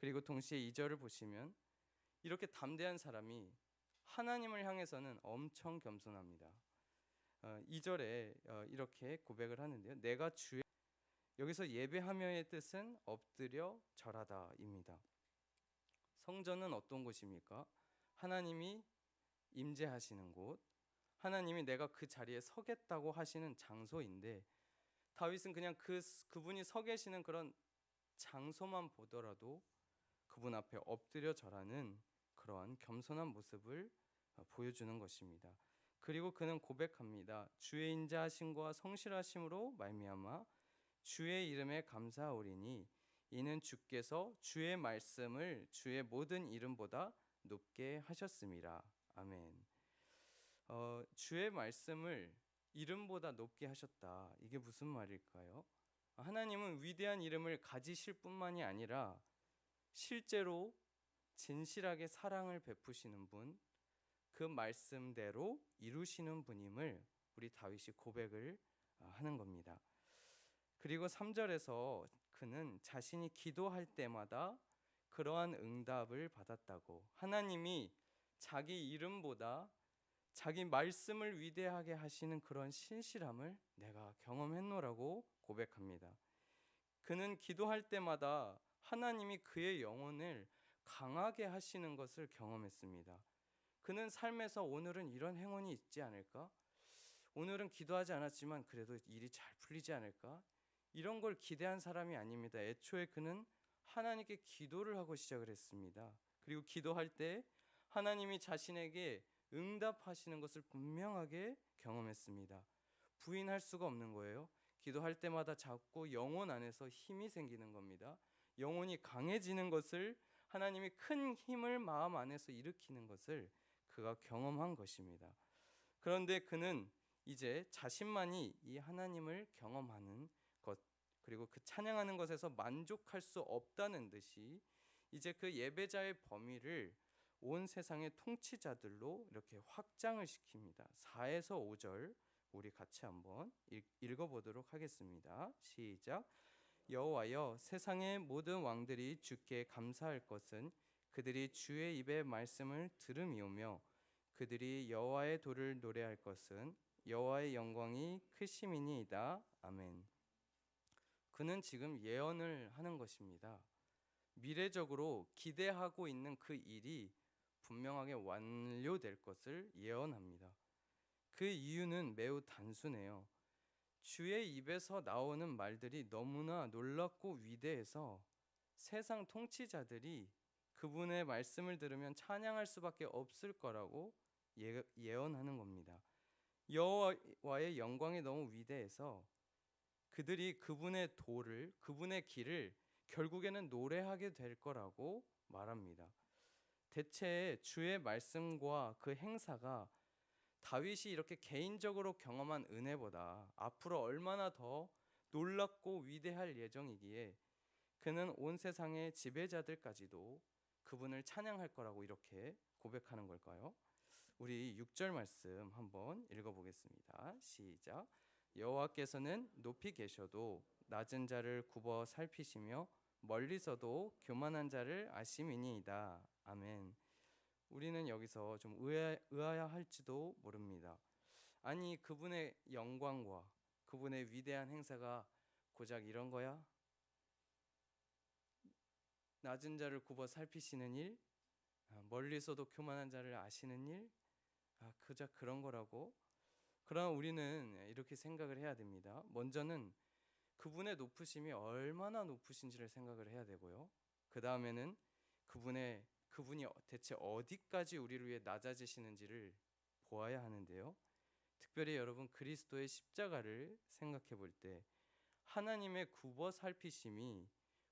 그리고 동시에 2절을 보시면 이렇게 담대한 사람이 하나님을 향해서는 엄청 겸손합니다. 어, 2절에 어, 이렇게 고백을 하는데요. 내가 주의 여기서 예배하며의 뜻은 엎드려 절하다입니다. 성전은 어떤 곳입니까? 하나님이 임재하시는 곳, 하나님이 내가 그 자리에 서겠다고 하시는 장소인데 다윗은 그냥 그 그분이 서 계시는 그런 장소만 보더라도 그분 앞에 엎드려 절하는 그러한 겸손한 모습을 어, 보여주는 것입니다. 그리고 그는 고백합니다. 주의 인자하심과 성실하심으로 말미암아 주의 이름에 감사하오리니 이는 주께서 주의 말씀을 주의 모든 이름보다 높게 하셨습니다. 아멘. 어, 주의 말씀을 이름보다 높게 하셨다. 이게 무슨 말일까요? 하나님은 위대한 이름을 가지실 뿐만이 아니라 실제로 진실하게 사랑을 베푸시는 분, 그 말씀대로 이루시는 분임을 우리 다윗이 고백을 아, 하는 겁니다. 그리고 3절에서 그는 자신이 기도할 때마다 그러한 응답을 받았다고 하나님이 자기 이름보다 자기 말씀을 위대하게 하시는 그런 신실함을 내가 경험했노라고 고백합니다. 그는 기도할 때마다 하나님이 그의 영혼을 강하게 하시는 것을 경험했습니다. 그는 삶에서 오늘은 이런 행운이 있지 않을까? 오늘은 기도하지 않았지만 그래도 일이 잘 풀리지 않을까? 이런 걸 기대한 사람이 아닙니다. 애초에 그는 하나님께 기도를 하고 시작을 했습니다. 그리고 기도할 때 하나님이 자신에게 응답하시는 것을 분명하게 경험했습니다. 부인할 수가 없는 거예요. 기도할 때마다 자꾸 영혼 안에서 힘이 생기는 겁니다. 영혼이 강해지는 것을 하나님이 큰 힘을 마음 안에서 일으키는 것을 그가 경험한 것입니다. 그런데 그는 이제 자신만이 이 하나님을 경험하는 것 그리고 그 찬양하는 것에서 만족할 수 없다는 듯이 이제 그 예배자의 범위를 온 세상의 통치자들로 이렇게 확장을 시킵니다. 4에서 5절 우리 같이 한번 읽어 보도록 하겠습니다. 시작. 여호와여 세상의 모든 왕들이 주께 감사할 것은 그들이 주의 입의 말씀을 들음이오며 그들이 여호와의 도를 노래할 것은 여호와의 영광이 크심이니이다. 아멘. 그는 지금 예언을 하는 것입니다. 미래적으로 기대하고 있는 그 일이 분명하게 완료될 것을 예언합니다. 그 이유는 매우 단순해요. 주의 입에서 나오는 말들이 너무나 놀랍고 위대해서 세상 통치자들이 그분의 말씀을 들으면 찬양할 수밖에 없을 거라고 예, 예언하는 겁니다. 여호와의 영광이 너무 위대해서 그들이 그분의 도를 그분의 길을 결국에는 노래하게 될 거라고 말합니다. 대체 주의 말씀과 그 행사가 다윗이 이렇게 개인적으로 경험한 은혜보다 앞으로 얼마나 더 놀랍고 위대할 예정이기에 그는 온 세상의 지배자들까지도 그분을 찬양할 거라고 이렇게 고백하는 걸까요? 우리 6절 말씀 한번 읽어 보겠습니다. 시작. 여호와께서는 높이 계셔도 낮은 자를 굽어 살피시며 멀리서도 교만한 자를 아심이니이다. 아멘. 우리는 여기서 좀 의아, 의아할지도 모릅니다. 아니 그분의 영광과 그분의 위대한 행사가 고작 이런 거야? 낮은 자를 굽어 살피시는 일, 아, 멀리서도 교만한 자를 아시는 일, 아, 그저 그런 거라고. 그러나 우리는 이렇게 생각을 해야 됩니다. 먼저는 그분의 높으심이 얼마나 높으신지를 생각을 해야 되고요. 그 다음에는 그분의 그분이 대체 어디까지 우리를 위해 낮아지시는지를 보아야 하는데요. 특별히 여러분 그리스도의 십자가를 생각해 볼 때 하나님의 굽어 살피심이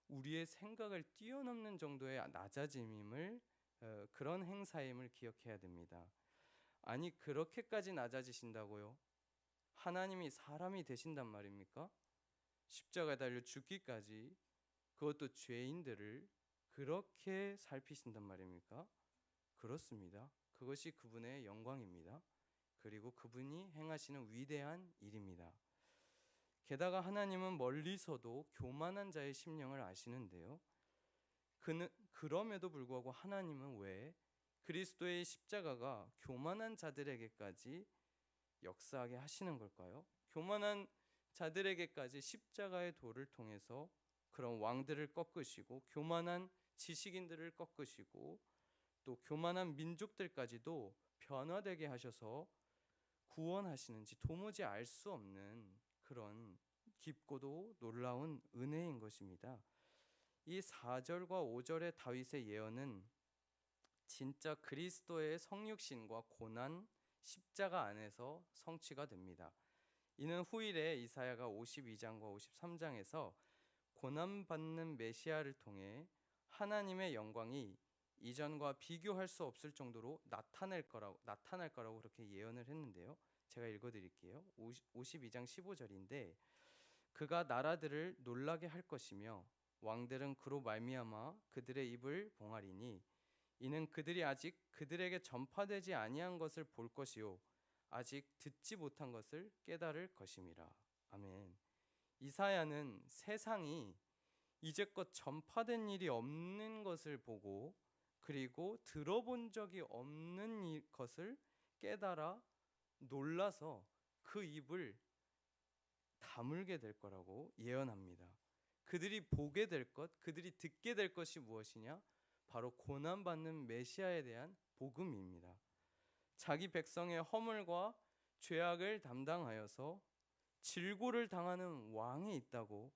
우리의 생각을 뛰어넘는 정도의 낮아짐임을 어, 그런 행사임을 기억해야 됩니다. 아니 그렇게까지 낮아지신다고요? 하나님이 사람이 되신단 말입니까? 십자가 달려 죽기까지 그것도 죄인들을 그렇게 살피신단 말입니까? 그렇습니다. 그것이 그분의 영광입니다. 그리고 그분이 행하시는 위대한 일입니다. 게다가 하나님은 멀리서도 교만한 자의 심령을 아시는데요. 그는 그럼에도 불구하고 하나님은 왜 그리스도의 십자가가 교만한 자들에게까지 역사하게 하시는 걸까요? 교만한 자들에게까지 십자가의 도를 통해서 그런 왕들을 꺾으시고 교만한 지식인들을 꺾으시고 또 교만한 민족들까지도 변화되게 하셔서 구원하시는지 도무지 알 수 없는 그런 깊고도 놀라운 은혜인 것입니다. 이 4절과 5절의 다윗의 예언은 진짜 그리스도의 성육신과 고난 십자가 안에서 성취가 됩니다. 이는 후일에 이사야가 52장과 53장에서 고난 받는 메시아를 통해 하나님의 영광이 이전과 비교할 수 없을 정도로 나타날 거라고 나타날 거라고 그렇게 예언을 했는데요. 제가 읽어 드릴게요. 52장 15절인데 그가 나라들을 놀라게 할 것이며 왕들은 그로 말미암아 그들의 입을 봉하리니 이는 그들이 아직 그들에게 전파되지 아니한 것을 볼 것이요 아직 듣지 못한 것을 깨달을 것임이라. 아멘. 이사야는 세상이 이제껏 전파된 일이 없는 것을 보고 그리고 들어본 적이 없는 것을 깨달아 놀라서 그 입을 다물게 될 거라고 예언합니다. 그들이 보게 될 것, 그들이 듣게 될 것이 무엇이냐? 바로 고난 받는 메시아에 대한 복음입니다. 자기 백성의 허물과 죄악을 담당하여서 질고를 당하는 왕이 있다고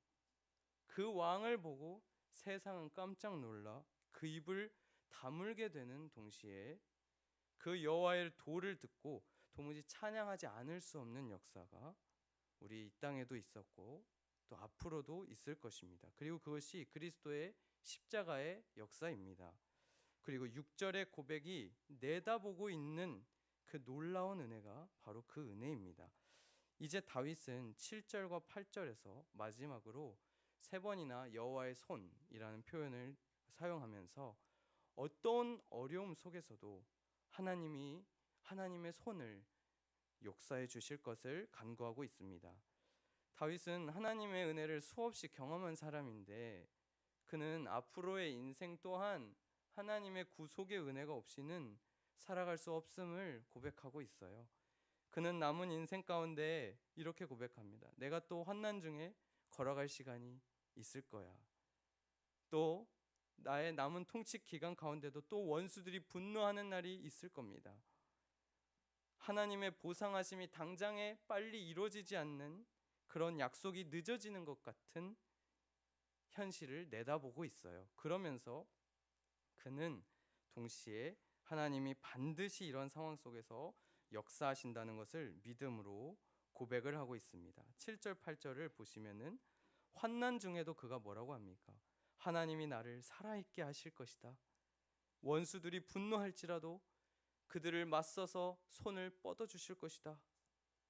그 왕을 보고 세상은 깜짝 놀라 그 입을 다물게 되는 동시에 그 여호와의 도를 듣고 도무지 찬양하지 않을 수 없는 역사가 우리 이 땅에도 있었고 또 앞으로도 있을 것입니다. 그리고 그것이 그리스도의 십자가의 역사입니다. 그리고 6절의 고백이 내다보고 있는 그 놀라운 은혜가 바로 그 은혜입니다. 이제 다윗은 7절과 8절에서 마지막으로 세 번이나 여호와의 손이라는 표현을 사용하면서 어떤 어려움 속에서도 하나님이 하나님의 손을 역사해 주실 것을 간구하고 있습니다. 다윗은 하나님의 은혜를 수없이 경험한 사람인데 그는 앞으로의 인생 또한 하나님의 구속의 은혜가 없이는 살아갈 수 없음을 고백하고 있어요. 그는 남은 인생 가운데 이렇게 고백합니다. 내가 또 환난 중에 걸어갈 시간이 있을 거야. 또 나의 남은 통치 기간 가운데도 또 원수들이 분노하는 날이 있을 겁니다. 하나님의 보상하심이 당장에 빨리 이루어지지 않는 그런 약속이 늦어지는 것 같은 현실을 내다보고 있어요. 그러면서 그는 동시에 하나님이 반드시 이런 상황 속에서 역사하신다는 것을 믿음으로 고백을 하고 있습니다. 7절 8절을 보시면은 환난 중에도 그가 뭐라고 합니까? 하나님이 나를 살아 있게 하실 것이다. 원수들이 분노할지라도 그들을 맞서서 손을 뻗어 주실 것이다.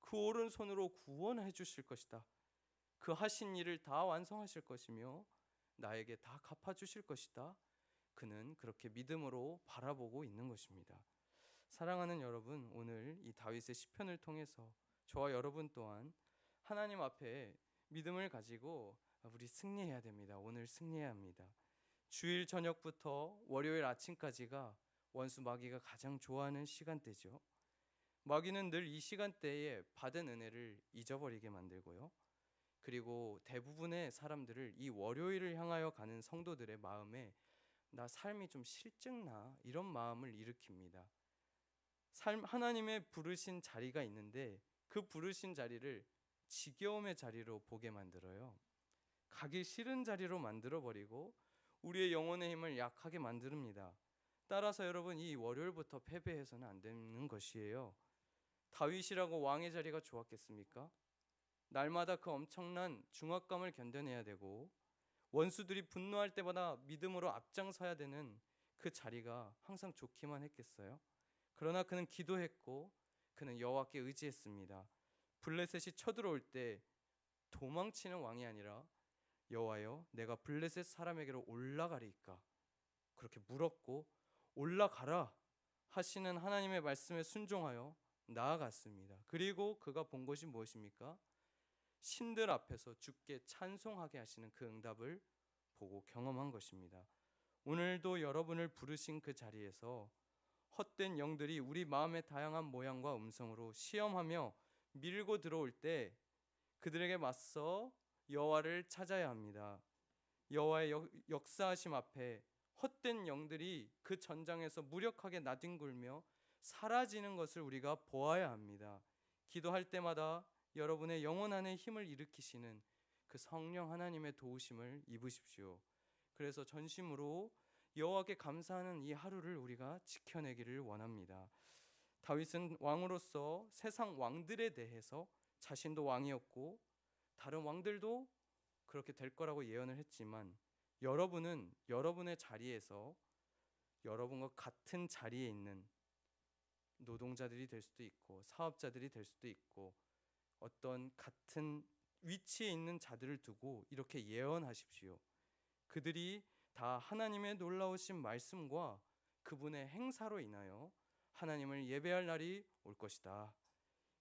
그 오른손으로 구원해 주실 것이다. 그 하신 일을 다 완성하실 것이며 나에게 다 갚아 주실 것이다. 그는 그렇게 믿음으로 바라보고 있는 것입니다. 사랑하는 여러분, 오늘 이 다윗의 시편을 통해서 저와 여러분 또한 하나님 앞에 믿음을 가지고 우리 승리해야 됩니다. 오늘 승리해야 합니다. 주일 저녁부터 월요일 아침까지가 원수 마귀가 가장 좋아하는 시간대죠. 마귀는 늘 이 시간대에 받은 은혜를 잊어버리게 만들고요. 그리고 대부분의 사람들을 이 월요일을 향하여 가는 성도들의 마음에 나 삶이 좀 실증나 이런 마음을 일으킵니다. 삶 하나님의 부르신 자리가 있는데 그 부르신 자리를 지겨움의 자리로 보게 만들어요. 가기 싫은 자리로 만들어 버리고 우리의 영혼의 힘을 약하게 만듭니다. 따라서 여러분 이 월요일부터 패배해서는 안 되는 것이에요. 다윗이라고 왕의 자리가 좋았겠습니까? 날마다 그 엄청난 중압감을 견뎌내야 되고 원수들이 분노할 때마다 믿음으로 앞장서야 되는 그 자리가 항상 좋기만 했겠어요? 그러나 그는 기도했고 그는 여호와께 의지했습니다. 블레셋이 쳐들어올 때 도망치는 왕이 아니라 여호와여 내가 블레셋 사람에게로 올라가리이까 그렇게 물었고 올라가라 하시는 하나님의 말씀에 순종하여 나아갔습니다. 그리고 그가 본 것이 무엇입니까? 신들 앞에서 주께 찬송하게 하시는 그 응답을 보고 경험한 것입니다. 오늘도 여러분을 부르신 그 자리에서 헛된 영들이 우리 마음의 다양한 모양과 음성으로 시험하며 밀고 들어올 때 그들에게 맞서 여호와를 찾아야 합니다. 여호와의 역, 역사하심 앞에 헛된 영들이 그 전장에서 무력하게 나뒹굴며 사라지는 것을 우리가 보아야 합니다. 기도할 때마다 여러분의 영혼 안에 힘을 일으키시는 그 성령 하나님의 도우심을 입으십시오. 그래서 전심으로 여호와께 감사하는 이 하루를 우리가 지켜내기를 원합니다. 다윗은 왕으로서 세상 왕들에 대해서 자신도 왕이었고 다른 왕들도 그렇게 될 거라고 예언을 했지만 여러분은 여러분의 자리에서 여러분과 같은 자리에 있는 노동자들이 될 수도 있고 사업자들이 될 수도 있고 어떤 같은 위치에 있는 자들을 두고 이렇게 예언하십시오. 그들이 다 하나님의 놀라우신 말씀과 그분의 행사로 인하여 하나님을 예배할 날이 올 것이다.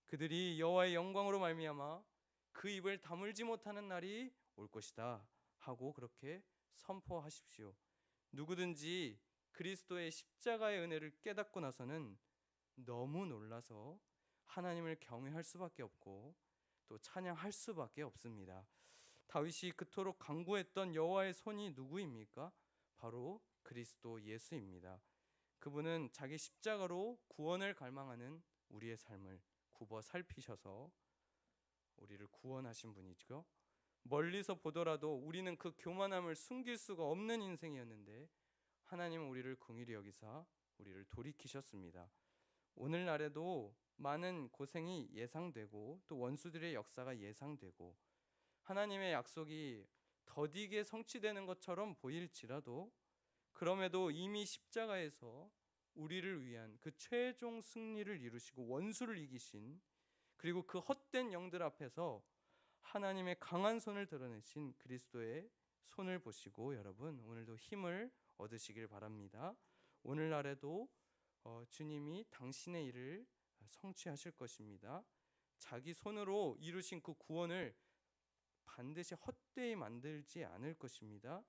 그들이 여호와의 영광으로 말미암아 그 입을 다물지 못하는 날이 올 것이다 하고 그렇게 선포하십시오. 누구든지 그리스도의 십자가의 은혜를 깨닫고 나서는 너무 놀라서 하나님을 경외할 수밖에 없고 또 찬양할 수밖에 없습니다. 다윗이 그토록 강구했던 여호와의 손이 누구입니까? 바로 그리스도 예수입니다. 그분은 자기 십자가로 구원을 갈망하는 우리의 삶을 굽어 살피셔서 우리를 구원하신 분이죠. 멀리서 보더라도 우리는 그 교만함을 숨길 수가 없는 인생이었는데 하나님은 우리를 긍휼히 여기사 우리를 돌이키셨습니다. 오늘날에도 많은 고생이 예상되고 또 원수들의 역사가 예상되고 하나님의 약속이 더디게 성취되는 것처럼 보일지라도 그럼에도 이미 십자가에서 우리를 위한 그 최종 승리를 이루시고 원수를 이기신 그리고 그 헛된 영들 앞에서 하나님의 강한 손을 드러내신 그리스도의 손을 보시고 여러분 오늘도 힘을 얻으시길 바랍니다. 오늘날에도 어, 주님이 당신의 일을 성취하실 것입니다. 자기 손으로 이루신 그 구원을 반드시 헛되이 만들지 않을 것입니다.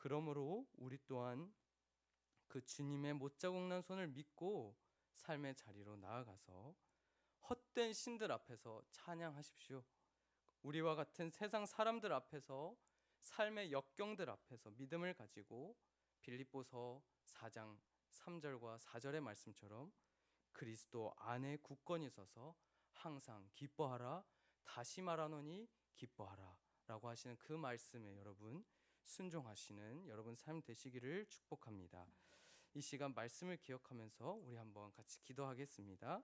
그러므로 우리 또한 그 주님의 못자국난 손을 믿고 삶의 자리로 나아가서 헛된 신들 앞에서 찬양하십시오. 우리와 같은 세상 사람들 앞에서 삶의 역경들 앞에서 믿음을 가지고 빌립보서 4장 3절과 4절의 말씀처럼 그리스도 안에 굳건히 서서 항상 기뻐하라 다시 말하노니 기뻐하라라고 하시는 그 말씀에 여러분 순종하시는 여러분 삶 되시기를 축복합니다. 이 시간 말씀을 기억하면서 우리 한번 같이 기도하겠습니다.